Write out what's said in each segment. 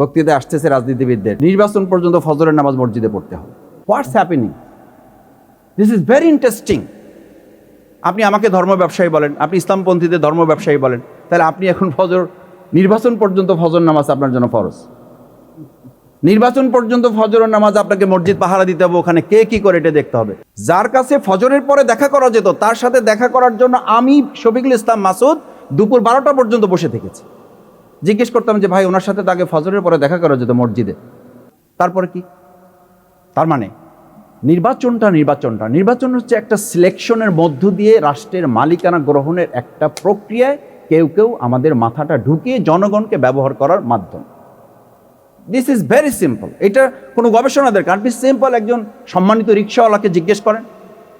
বক্তৃতায় আসতেছে রাজনীতিবিদদের। নির্বাচন পর্যন্ত ফজরের নামাজ মসজিদে পড়তে হবে। What's happening this is very interesting আপনি আমাকে ধর্ম ব্যবসায়ী বলেন, আপনি ইসলামপন্থীদের ধর্ম ব্যবসায়ী বলেন, তাহলে আপনি এখন ফজর, নির্বাচন পর্যন্ত ফজর নামাজ আপনার জন্য ফরজ। নির্বাচন পর্যন্ত ফজরের নামাজ আপনাকে মসজিদ পাহারা দিতে হবে, ওখানে কে কি করে এটা দেখতে হবে। যার কাছে ফজরের পরে দেখা করা যেত, তার সাথে দেখা করার জন্য আমি শফিকুল ইসলাম মাসুদ দুপুর বারোটা পর্যন্ত বসে থেকেছি। জিজ্ঞেস করতাম যে, ভাই, ওনার সাথে তাকে ফজরের পরে দেখা করা যেত মসজিদে। তারপরে কি? তার মানে নির্বাচনটা নির্বাচনটা। নির্বাচন হচ্ছে একটা সিলেকশনের মধ্য দিয়ে রাষ্ট্রের মালিকানা গ্রহণের একটা প্রক্রিয়ায় কেউ কেউ আমাদের মাথাটা ঢুকিয়ে জনগণকে ব্যবহার করার মাধ্যম। দিস ইজ ভেরি সিম্পল এটা কোনো গবেষণা দরকার আপনি সিম্পল একজন সম্মানিত রিক্সাওয়ালাকে জিজ্ঞেস করেন,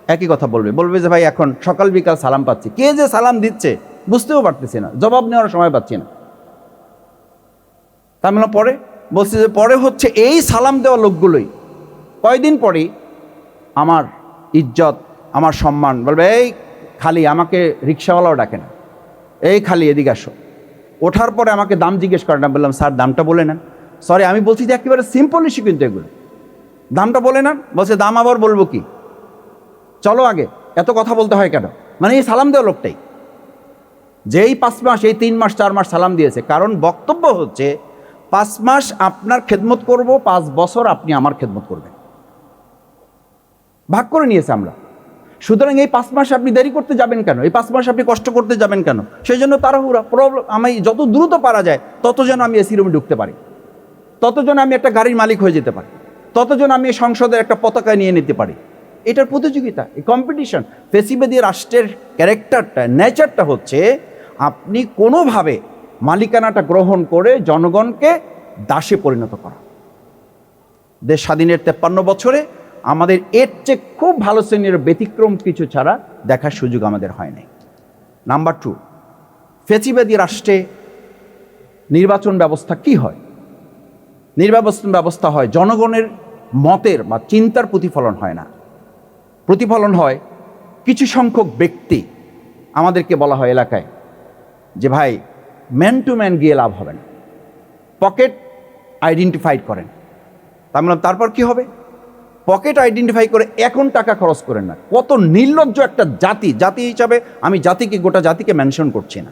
একই কথা বলবে। বলবে যে, ভাই, এখন সকাল বিকাল সালাম পাচ্ছি। কে যে সালাম দিচ্ছে বুঝতেও পারতেছি না। জবাব নেওয়ার সময় পাচ্ছি না। তার মানে পরে বলছে যে পরে হচ্ছে এই সালাম দেওয়া লোকগুলোই। কয়দিন পরেই আমার ইজ্জত, আমার সম্মান বলবে, এই খালি আমাকে রিক্সাওয়ালাও ডাকে না। এই খালি এদিকে আসো। ওঠার পরে আমাকে দাম জিজ্ঞেস করে না বললাম, স্যার, দামটা বলে নেন। সরি আমি বলছি যে একেবারে সিম্পল ইস্যু কিন্তু এগুলো। দামটা বলে নেন, বলছে, দাম আবার বলব কি? চলো আগে, এত কথা বলতে হয় কেন? মানে এই সালাম দেওয়া লোকটাই। যেই পাঁচ মাস, এই তিন মাস, চার মাস সালাম দিয়েছে, কারণ বক্তব্য হচ্ছে পাঁচ মাস আপনার খেদমত করব, পাঁচ বছর আপনি আমার খেদমত করবেন। ভাগ করে নিয়েছে আমরা। সুতরাং এই পাঁচ মাস আপনি দেরি করতে যাবেন কেন? এই পাঁচ মাস আপনি কষ্ট করতে যাবেন কেন? সেই জন্য তাড়াহুড়া প্রবলেম আমি যত দ্রুত পারা যায়, তত যেন আমি এসি রুমে ঢুকতে পারি। তত যেন আমি একটা গাড়ির মালিক হয়ে যেতে পারি। তত যেন আমি সংসদের একটা পতাকা নিয়ে নিতে পারি। এটার প্রতিযোগিতা, এই কম্পিটিশন ফেসিবাদী রাষ্ট্রের ক্যারেক্টারটা নেচারটা হচ্ছে, আপনি কোনোভাবে মালিকানাটা গ্রহণ করে জনগণকে দাসে পরিণত করা। দেশ স্বাধীনের তেপ্পান্ন বছরে আমাদের এর চেয়ে খুব ভালো শ্রেণির ব্যতিক্রম কিছু ছাড়া দেখার সুযোগ আমাদের হয় নাই। নাম্বার টু ফেচিবাদী রাষ্ট্রে নির্বাচন ব্যবস্থা কি হয়? নির্বাচন ব্যবস্থা হয় জনগণের মতের বা চিন্তার প্রতিফলন হয় না। প্রতিফলন হয় কিছু সংখ্যক ব্যক্তি, আমাদেরকে বলা হয় এলাকায়, যে ভাই ম্যান টু ম্যান গিয়ে লাভ হবে না। পকেট আইডেন্টিফাইড করেন। তার মানে তারপর কি হবে? পকেট আইডেন্টিফাই করে এখন টাকা খরচ করেন না। কত নির্লজ্জ একটা জাতি জাতি হিসাবে আমি জাতিকে, গোটা জাতিকে মেনশন করছি না।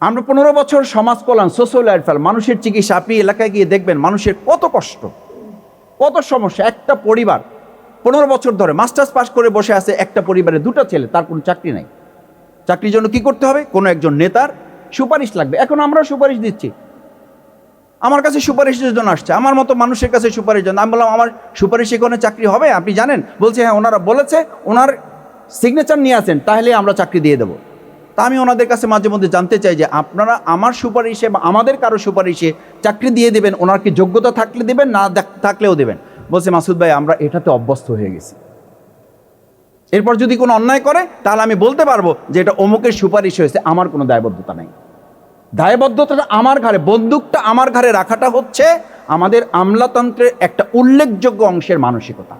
আমরা পনেরো বছর সমাজ কল্যাণ সোশ্যাল লাইফ মানুষের চিকিৎসা, আপনি এলাকায় গিয়ে দেখবেন মানুষের কত কষ্ট, কত সমস্যা। একটা পরিবার, পনেরো বছর ধরে মাস্টার্স পাস করে বসে আছে, একটা পরিবারে দুটো ছেলে, তার কোনো চাকরি নাই। চাকরির জন্য কি করতে হবে? কোনো একজন নেতার সুপারিশ লাগবে। এখন আমরা সুপারিশ দিচ্ছি। আমার কাছে সুপারিশের জন্য আসছে। আমার মতো মানুষের কাছে সুপারিশ জন্য। আমি বললাম, আমার সুপারিশে কোনো চাকরি হবে? আপনি জানেন। বলছে হ্যাঁ ওনারা বলেছে, ওনার সিগনেচার নিয়ে আসেন, তাহলে আমরা চাকরি দিয়ে দেবো। তা আমি ওনাদের কাছে মাঝে মধ্যে জানতে চাই যে, আপনারা আমার সুপারিশে বা আমাদের কারও সুপারিশে চাকরি দিয়ে দেবেন? ওনার কি যোগ্যতা থাকলে দেবেন, না থাকলেও দেবেন? বলছে, মাসুদ ভাই, আমরা এটাতে অভ্যস্ত হয়ে গেছি। এরপর যদি কোনো অন্যায় করে, তাহলে আমি বলতে পারব যে এটা অমুকের সুপারিশ হয়েছে, আমার কোনো দায়বদ্ধতা নেই। দায়বদ্ধতাটা আমার ঘাড়ে, বন্দুকটা আমার ঘাড়ে রাখাটা হচ্ছে আমাদের আমলাতন্ত্রের একটা উল্লেখযোগ্য অংশের মানসিকতা।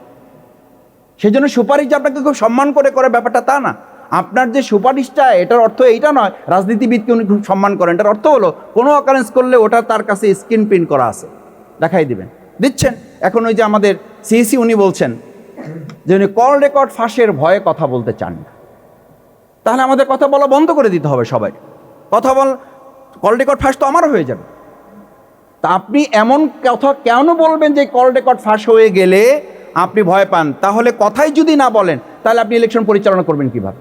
সেজন্য সুপারিশ আপনাকে খুব সম্মান করে করে ব্যাপারটা তা না। আপনার যে সুপারিশটা, এটার অর্থ এইটা নয়, রাজনীতিবিদকে উনি খুব সম্মান করেন। এটার অর্থ হলো, কোনো অকারেন্স করলে ওটা তার কাছে স্ক্রিন প্রিন্ট করা আছে। দেখাই দিবেন। দিচ্ছেন? এখন ওই যে আমাদের সিএসি উনি বলছেন যে উনি কল রেকর্ড ফাঁসের ভয়ে কথা বলতে চান না। তাহলে আমাদের কথা বলা বন্ধ করে দিতে হবে সবাই। কথা বল কল রেকর্ড ফাঁস তো আমারও হয়ে যাবে। তা আপনি এমন কথা কেন বলবেন যে কল রেকর্ড ফাঁস হয়ে গেলে আপনি ভয় পান? তাহলে কথাই যদি না বলেন, তাহলে আপনি ইলেকশন পরিচালনা করবেন কীভাবে?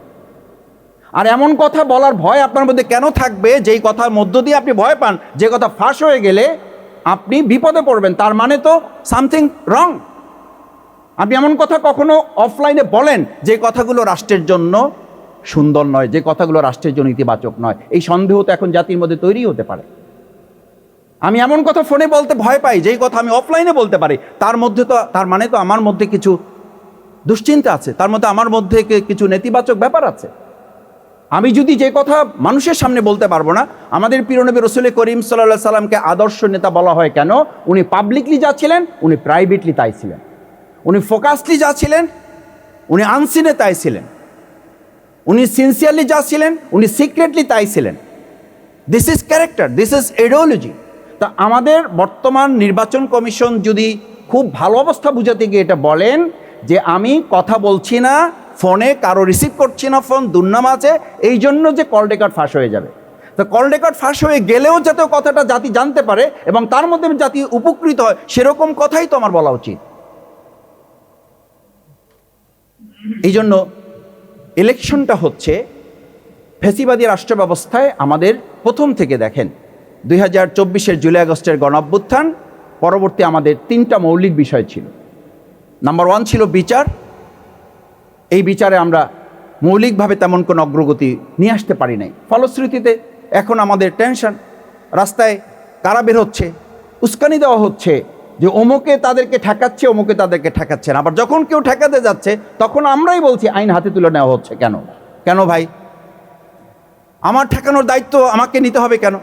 আর এমন কথা বলার ভয় আপনার মধ্যে কেন থাকবে? যেই কথার মধ্য দিয়ে আপনি ভয় পান, যে কথা ফাঁস হয়ে গেলে আপনি বিপদে পড়বেন। তার মানে তো সামথিং রং আপনি এমন কথা কখনো অফলাইনে বলেন? যে কথাগুলো রাষ্ট্রের জন্য সুন্দর নয়, যে কথাগুলো রাষ্ট্রের জন্য ইতিবাচক নয়। এই সন্দেহ তো এখন জাতির মধ্যে তৈরি হতে পারে। আমি এমন কথা ফোনে বলতে ভয় পাই, যেই কথা আমি অফলাইনে বলতে পারি। তার মধ্যে তো, তার মানে তো আমার মধ্যে কিছু দুশ্চিন্তা আছে। তার মধ্যে আমার মধ্যে কিছু নেতিবাচক ব্যাপার আছে। আমি যদি যে কথা মানুষের সামনে বলতে পারব না, আমাদের পিরনবী রসুল করিম সাল্লাহ সাল্লামকে আদর্শ নেতা বলা হয় কেন? উনি পাবলিকলি যা ছিলেন, উনি প্রাইভেটলি তাই ছিলেন। উনি ফোকাসলি যা ছিলেন, উনি আনসিনে তাই ছিলেন। উনি সিনসিয়ারলি যা ছিলেন, উনি সিক্রেটলি তাই ছিলেন। This is character this is ideology তা আমাদের বর্তমান নির্বাচন কমিশন যদি খুব ভালো অবস্থা বুঝাতে গিয়ে এটা বলেন, যে আমি কথা বলছি না, ফোনে কারও রিসিভ করছি না, ফোন দুর্নাম আছে, এই জন্য যে কল রেকর্ড ফাঁস হয়ে যাবে। তো কল রেকর্ড ফাঁস হয়ে গেলেও যাতে কথাটা জাতি জানতে পারে এবং তার মধ্যে জাতি উপকৃত হয়, সেরকম কথাই তো আমার বলা উচিত। এই জন্য ইলেকশনটা হচ্ছে ফেসিবাদী রাষ্ট্র ব্যবস্থায় আমাদের প্রথম থেকে দেখেন। দুই হাজার চব্বিশের জুলাই আগস্টের গণঅভ্যুত্থান, পরবর্তী আমাদের তিনটা মৌলিক বিষয় ছিল। নাম্বার ওয়ান ছিল বিচার। এই বিচারে আমরা মৌলিকভাবে তেমন কোনো অগ্রগতি নিয়ে আসতে পারি নাই। ফলশ্রুতিতে এখন আমাদের টেনশন, রাস্তায় কারা বের হচ্ছে, উস্কানি দেওয়া হচ্ছে যে অমুকে তাদেরকে ঠেকাচ্ছে, অমুকে তাদেরকে ঠেকাচ্ছে না। আবার যখন কেউ ঠেকাতে যাচ্ছে, তখন আমরাই বলছি, আইন হাতে তুলে নেওয়া হচ্ছে কেন? কেন ভাই? আমার ঠেকানোর দায়িত্ব আমাকে নিতে হবে কেন?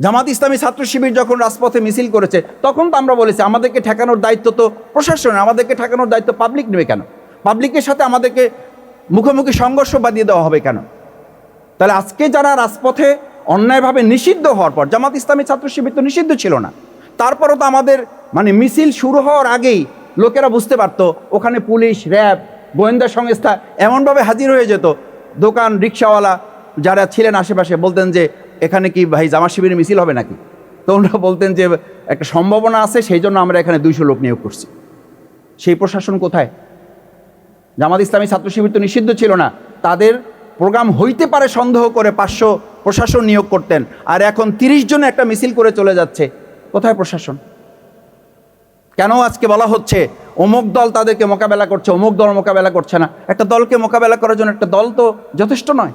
জামাত ইসলামী ছাত্র শিবির যখন রাজপথে মিছিল করেছে, তখন তো আমরা বলেছি, আমাদেরকে ঠেকানোর দায়িত্ব তো প্রশাসনের আমাদেরকে ঠেকানোর দায়িত্ব পাবলিক নেবে কেন? পাবলিকের সাথে আমাদেরকে মুখোমুখি সংঘর্ষ বাদিয়ে দেওয়া হবে কেন? তাহলে আজকে যারা রাজপথে অন্যায়ভাবে নিষিদ্ধ হওয়ার পর, জামাত ইসলামী ছাত্র শিবির তো নিষিদ্ধ ছিল না। তারপরও তো আমাদের মানে মিছিল শুরু হওয়ার আগেই লোকেরা বুঝতে পারতো, ওখানে পুলিশ, র্যাব, গোয়েন্দা সংস্থা এমনভাবে হাজির হয়ে যেত। দোকান, রিক্সাওয়ালা যারা ছিলেন আশেপাশে বলতেন যে, এখানে কি ভাই জামা শিবিরের মিছিল হবে নাকি? তো ওনারা বলতেন যে, একটা সম্ভাবনা আছে, সেই জন্য আমরা এখানে দুইশো লোক নিয়োগ করছি। সেই প্রশাসন কোথায়? জামাত ইসলামী ছাত্র শিবির তো নিষিদ্ধ ছিল না। তাদের প্রোগ্রাম হইতে পারে সন্দেহ করে পাঁচশো প্রশাসন নিয়োগ করতেন। আর এখন তিরিশ জন একটা মিছিল করে চলে যাচ্ছে। কোথায় প্রশাসন? কেন আজকে বলা হচ্ছে অমুক দল তাদেরকে মোকাবেলা করছে, অমুক দল মোকাবেলা করছে না? একটা দলকে মোকাবেলা করার জন্য একটা দল তো যথেষ্ট নয়।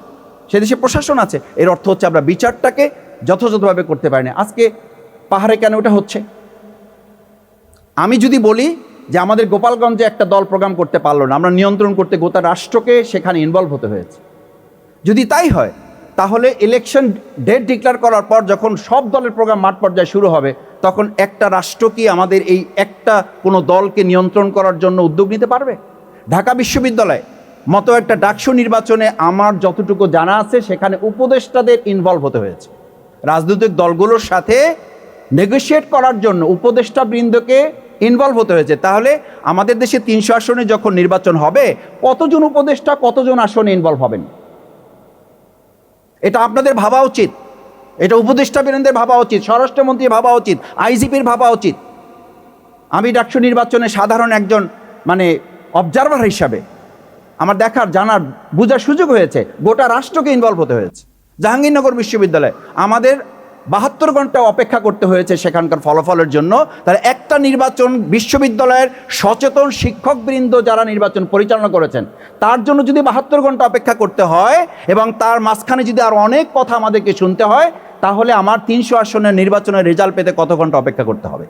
সে দেশে প্রশাসন আছে। এর অর্থ হচ্ছে আমরা বিচারটাকে যথাযথভাবে করতে পারি না। আজকে পাহাড়ে কেন ওটা হচ্ছে? আমি যদি বলি যে আমাদের গোপালগঞ্জে একটা দল প্রোগ্রাম করতে পারল না, আমরা নিয়ন্ত্রণ করতে গোটা রাষ্ট্রকে সেখানে ইনভলভ হতে হয়েছে। যদি তাই হয়, তাহলে ইলেকশন ডেট ডিক্লেয়ার করার পর যখন সব দলের প্রোগ্রাম মাঠ পর্যায়ে শুরু হবে তখন একটা রাষ্ট্র কি আমাদের এই একটা কোনো দলকে নিয়ন্ত্রণ করার জন্য উদ্যোগ নিতে পারবে? ঢাকা বিশ্ববিদ্যালয় মতো একটা ডাকসু নির্বাচনে আমার যতটুকু জানা আছে, সেখানে উপদেষ্টাদের ইনভলভ হতে হয়েছে। রাজনৈতিক দলগুলোর সাথে নেগোশিয়েট করার জন্য উপদেষ্টা বৃন্দকে ইনভলভ হতে হয়েছে। তাহলে আমাদের দেশে তিনশো আসনে যখন নির্বাচন হবে, কতজন উপদেষ্টা, কতজন আসনে ইনভলভ হবেন? এটা আপনাদের ভাবা উচিত। এটা উপদেষ্টা বীরেন্দ্রের ভাবা উচিত, স্বরাষ্ট্রমন্ত্রীর ভাবা উচিত, আইজিপির ভাবা উচিত। আমি ডাকসু নির্বাচনে সাধারণ একজন মানে অবজারভার হিসাবে আমার দেখার, জানার, বোঝার সুযোগ হয়েছে, গোটা রাষ্ট্রকে ইনভলভ হতে হয়েছে। জাহাঙ্গীরনগর বিশ্ববিদ্যালয় আমাদের বাহাত্তর ঘণ্টা অপেক্ষা করতে হয়েছে সেখানকার ফলাফলের জন্য। তাহলে একটা নির্বাচন বিশ্ববিদ্যালয়ের সচেতন শিক্ষকবৃন্দ যারা নির্বাচন পরিচালনা করেছেন, তার জন্য যদি বাহাত্তর ঘণ্টা অপেক্ষা করতে হয় এবং তার মাঝখানে যদি আর অনেক কথা আমাদেরকে শুনতে হয় তাহলে আমার তিনশো আসনের নির্বাচনের রেজাল্ট পেতে কত ঘণ্টা অপেক্ষা করতে হবে?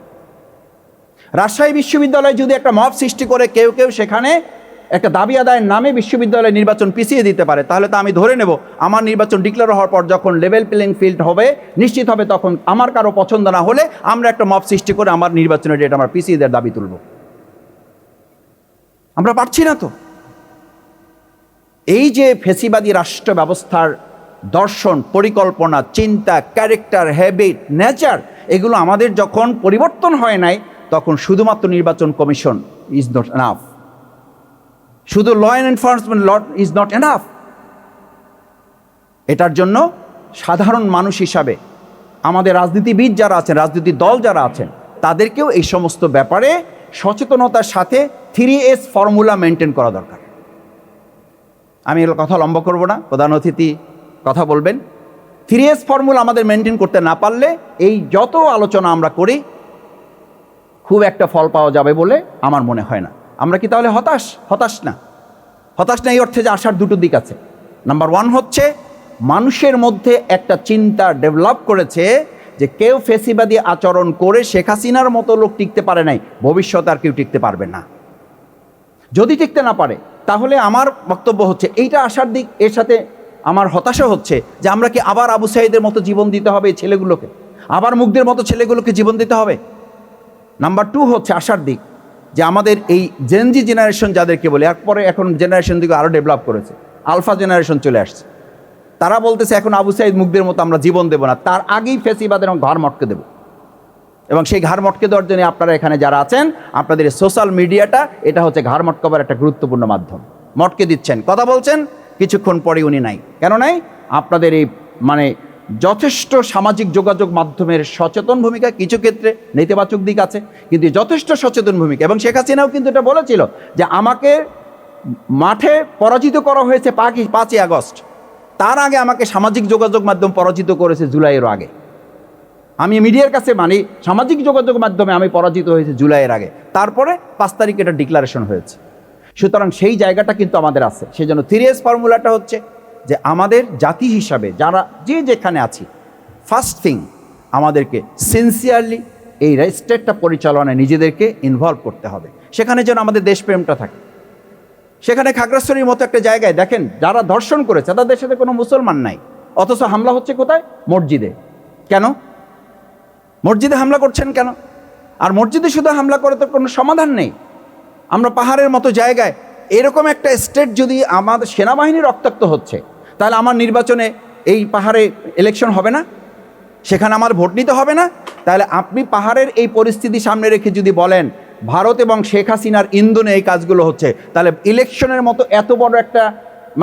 রাজশাহী বিশ্ববিদ্যালয়ে যদি একটা মব সৃষ্টি করে কেউ কেউ সেখানে একটা দাবি আদায়ের নামে বিশ্ববিদ্যালয় নির্বাচন পিছিয়ে দিতে পারে, তাহলে তো আমি ধরে নেব, আমার নির্বাচন ডিক্লেয়ার হওয়ার পর যখন লেভেল প্লেইং ফিল্ড হবে, নিশ্চিত হবে তখন আমার কারও পছন্দ না হলে আমরা একটা মব সৃষ্টি করে আমার নির্বাচনের ডেট আমরা পিছিয়ে দেওয়ার দাবি তুলব। আমরা পারছি না তো? এই যে ফেসিবাদী রাষ্ট্র ব্যবস্থার দর্শন, পরিকল্পনা, চিন্তা ক্যারেক্টার হ্যাবিট নেচার এগুলো আমাদের যখন পরিবর্তন হয় নাই, তখন শুধুমাত্র নির্বাচন কমিশন ইজ নট এনাফ শুধু law and enforcement law is not enough এটার জন্য সাধারণ মানুষ হিসাবে আমাদের রাজনীতিবিদ যারা আছেন রাজনীতি দল যারা আছেন, তাদেরকেও এই সমস্ত ব্যাপারে সচেতনতার সাথে থ্রি এস ফর্মুলা মেনটেন করা দরকার। আমি কথা লম্বা করব না। প্রধান অতিথি কথা বলবেন। থ্রি এস ফর্মুলা আমাদের মেনটেন করতে না পারলে এই যত আলোচনা আমরা করি, খুব একটা ফল পাওয়া যাবে বলে আমার মনে হয় না। আমরা কি তাহলে হতাশ? হতাশ না। হতাশ না এই অর্থে যে আসার দুটো দিক আছে। নাম্বার ওয়ান হচ্ছে, মানুষের মধ্যে একটা চিন্তা ডেভেলপ করেছে যে কেউ ফেসিবাদী আচরণ করে শেখ হাসিনার মতো লোক টিকতে পারে নাই ভবিষ্যতে আর কেউ টিকতে পারবে না। যদি টিকতে না পারে, তাহলে আমার বক্তব্য হচ্ছে, এইটা আসার দিক, এর সাথে আমার হতাশা হচ্ছে যে আমরা কি আবার আবু সাইদের মতো জীবন দিতে হবে ছেলেগুলোকে? আবার মুগ্ধের মতো ছেলেগুলোকে জীবন দিতে হবে? নাম্বার টু হচ্ছে আসার দিক, যে আমাদের এই জেনজি জেনারেশন যাদেরকে বলে, এরপরে এখন জেনারেশন দিকে আরও ডেভেলপ করেছে আলফা জেনারেশন চলে আসছে। তারা বলতেছে, এখন আবু সাইদ মুখদের মতো আমরা জীবন দেব না, তার আগেই ফেসিবাদের ঘর মটকে দেব। এবং সেই ঘাড় মটকে দেওয়ার জন্য আপনারা এখানে যারা আছেন, আপনাদের সোশ্যাল মিডিয়াটা এটা হচ্ছে ঘাড় মটকাবার একটা গুরুত্বপূর্ণ মাধ্যম। মটকে দিচ্ছেন। কথা বলছেন? কিছুক্ষণ পরে উনি নাই। কেন নাই? আপনাদের এই মানে যথেষ্ট সামাজিক যোগাযোগ মাধ্যমের সচেতন ভূমিকা কিছু ক্ষেত্রে নেতিবাচক দিক আছে, কিন্তু যথেষ্ট সচেতন ভূমিকা। এবং শেখ হাসিনাও কিন্তু এটা বলেছিল যে আমাকে মাঠে পরাজিত করা হয়েছে পাঁচই পাঁচই আগস্ট। তার আগে আমাকে সামাজিক যোগাযোগ মাধ্যম পরাজিত করেছে জুলাইয়ের আগে। আমি মিডিয়ার কাছে মানি, সামাজিক যোগাযোগ মাধ্যমে আমি পরাজিত হয়েছি জুলাইয়ের আগে। তারপরে পাঁচ তারিখ এটা ডিক্লারেশন হয়েছে। সুতরাং সেই জায়গাটা কিন্তু আমাদের আছে। সেই জন্য থ্রিএস ফর্মুলাটা হচ্ছে যে আমাদের জাতি হিসাবে যারা যে যেখানে আছি ফার্স্ট থিং আমাদেরকে সিনসিয়ারলি এই স্টেটটা পরিচালনায় নিজেদেরকে ইনভলভ করতে হবে। সেখানে যেন আমাদের দেশপ্রেমটা থাকে। সেখানে খাগড়াছড়ির মতো একটা জায়গায় দেখেন, যারা ধর্ষণ করেছে, তাদের সাথে কোনো মুসলমান নাই। অথচ হামলা হচ্ছে কোথায়? মসজিদে। কেন? মসজিদে হামলা করছেন কেন? আর মসজিদে শুধু হামলা করে তো কোনো সমাধান নেই। আমরা পাহাড়ের মতো জায়গায়, এরকম একটা স্টেট যদি আমাদের সেনাবাহিনী রক্তাক্ত হচ্ছে, তাহলে আমার নির্বাচনে এই পাহাড়ে ইলেকশন হবে না? সেখানে আমার ভোট নিতে হবে না? তাহলে আপনি পাহাড়ের এই পরিস্থিতি সামনে রেখে যদি বলেন, ভারত এবং শেখ হাসিনার ইন্ধনে এই কাজগুলো হচ্ছে, তাহলে ইলেকশনের মতো এত বড় একটা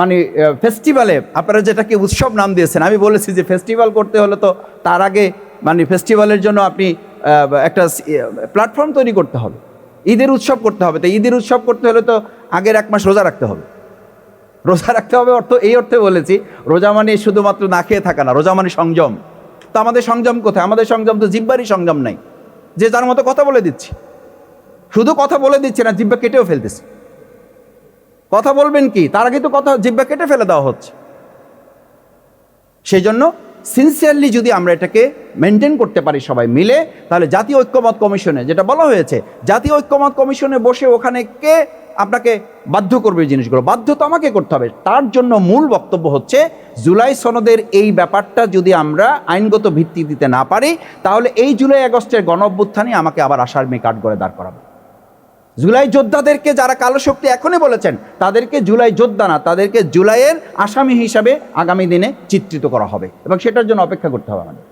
মানে ফেস্টিভ্যালে আপনারা যেটাকে উৎসব নাম দিয়েছেন, আমি বলেছি যে ফেস্টিভ্যাল করতে হলে তো তার আগে মানে ফেস্টিভ্যালের জন্য আপনি একটা প্ল্যাটফর্ম তৈরি করতে হবে। ঈদের উৎসব করতে হবে। তো ঈদের উৎসব করতে হলে তো আগের এক মাস রোজা রাখতে হবে। রোজা রাখতে হবে অর্থ, এই অর্থে বলেছি, রোজা মানে শুধুমাত্র না খেয়ে থাকা না, রোজা মানে সংযম। তো আমাদের সংযম কোথায়? আমাদের সংযম তো জিব্বারই সংযম নাই। যে যার মতো কথা বলে দিচ্ছি। শুধু কথা বলে দিচ্ছে না, জিব্বা কেটেও ফেলতেছে। কথা বলবেন কি? তার আগে তো কথা, জিব্বা কেটে ফেলে দেওয়া হচ্ছে। সেই জন্য সিনসিয়ারলি যদি আমরা এটাকে মেনটেন করতে পারি সবাই মিলে, তাহলে জাতীয় ঐক্যমত কমিশনে, যেটা বলা হয়েছে, জাতীয় ঐক্যমত কমিশনে বসে ওখানে কে আপনাকে বাধ্য করবে জিনিসগুলো? বাধ্য তো আমাকে করতে হবে। তার জন্য মূল বক্তব্য হচ্ছে, জুলাই সনদের এই ব্যাপারটা যদি আমরা আইনগত ভিত্তি দিতে না পারি, তাহলে এই জুলাই আগস্টের গণ আমাকে আবার আশার মেয়ে কাঠ করে দাঁড় করাবে। জুলাই যোদ্ধাদেরকে যারা কালো শক্তি এখনই বলেছেন, তাদেরকে জুলাই যোদ্ধা না, তাদেরকে জুলাইয়ের আসামি হিসাবে আগামী দিনে চিত্রিত করা হবে। এবং সেটার জন্য অপেক্ষা করতে হবে আমাদের।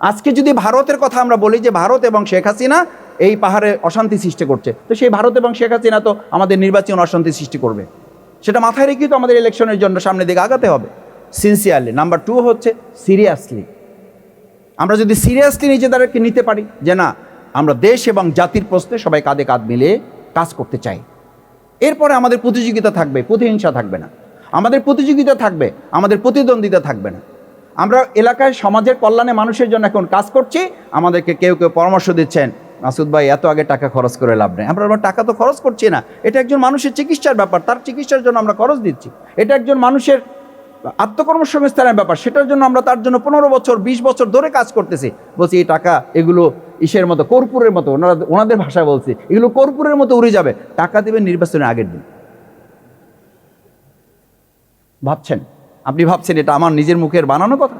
আজকে যদি ভারতের কথা আমরা বলি যে ভারত এবং শেখ হাসিনা এই পাহাড়ে অশান্তি সৃষ্টি করছে, তো সেই ভারত এবং শেখ হাসিনা তো আমাদের নির্বাচন অশান্তি সৃষ্টি করবে। সেটা মাথায় রেখেই তো আমাদের ইলেকশনের জন্য সামনে দিকে আগাতে হবে। সিনসিয়ারলি। নাম্বার টু হচ্ছে সিরিয়াসলি। আমরা যদি সিরিয়াসলি নিজেদেরকে নিতে পারি যে না আমরা দেশ এবং জাতির প্রশ্নে সবাই কাঁধে কাঁধ মিলিয়ে কাজ করতে চাই। এরপরে আমাদের প্রতিযোগিতা থাকবে, প্রতিহিংসা থাকবে না। আমাদের প্রতিযোগিতা থাকবে, আমাদের প্রতিদ্বন্দ্বিতা থাকবে না। আমরা এলাকায় সমাজের কল্যাণে মানুষের জন্য এখন কাজ করছি, আমাদেরকে কেউ কেউ পরামর্শ দিচ্ছেন, মাসুদ ভাই, এত আগে টাকা খরচ করে লাভ নেই। আমরা আবার টাকা তো খরচ করছি না। এটা একজন মানুষের চিকিৎসার ব্যাপার, তার চিকিৎসার জন্য আমরা খরচ দিচ্ছি। এটা একজন মানুষের আত্মকর্মসংস্থানের ব্যাপার, সেটার জন্য আমরা তার জন্য পনেরো বছর, বিশ বছর ধরে কাজ করতেছি। বলছি, এই টাকা, এগুলো ইসের মতো, কর্পূরের মতো, ওনারা, ওনাদের ভাষায় বলছি, এগুলো কর্পূরের মতো উড়ে যাবে, টাকা দেবেন নির্বাচনের আগের দিন। ভাবছেন? আপনি ভাবছেন এটা আমার নিজের মুখের বানানো কথা?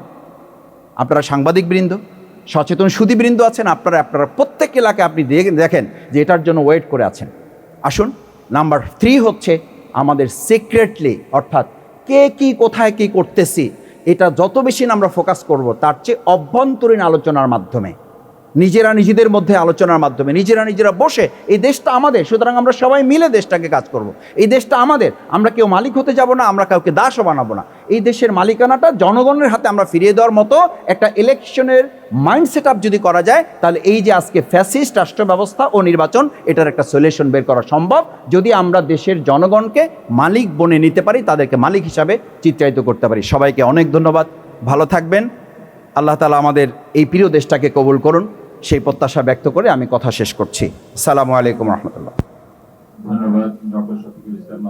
আপনারা সাংবাদিক বৃন্দ, সচেতন সুদীবৃন্দ আছেন, আপনারা আপনারা প্রত্যেক এলাকায় আপনি দেখে- দেখেন যে এটার জন্য ওয়েট করে আছেন। আসুন, নাম্বার থ্রি হচ্ছে আমাদের সিক্রেটলি অর্থাৎ কে কি, কোথায় কি করতেছি, এটা যত বেশি আমরা ফোকাস করব, তার চেয়ে অভ্যন্তরীণ আলোচনার মাধ্যমে। নিজেরা নিজেদের মধ্যে আলোচনার মাধ্যমে, নিজেরা নিজেরা বসে, এই দেশটা আমাদের, সুতরাং আমরা সবাই মিলে দেশটাকে কাজ করব। এই দেশটা আমাদের, আমরা কেউ মালিক হতে যাব না, আমরা কাউকে দাসও বানাবো না। এই দেশের মালিকানাটা জনগণের হাতে আমরা ফিরিয়ে দেওয়ার মতো একটা ইলেকশনের মাইন্ড সেট যদি করা যায়, তাহলে এই যে আজকে ফ্যাসিস্ট রাষ্ট্র ব্যবস্থা ও নির্বাচন, এটার একটা সলিউশন বের করা সম্ভব। যদি আমরা দেশের জনগণকে মালিক বনে নিতে পারি, তাদেরকে মালিক হিসাবে চিত্রায়িত করতে পারি। সবাইকে অনেক ধন্যবাদ। ভালো থাকবেন। আল্লাহ তালা আমাদের এই প্রিয় দেশটাকে কবুল করুন। সেই প্রত্যাশা ব্যক্ত করে আমি কথা শেষ করছি। সালামু আলাইকুম রহমতুল্লাহ। ধন্যবাদ, ডক্টর শফিকুল ইসলাম।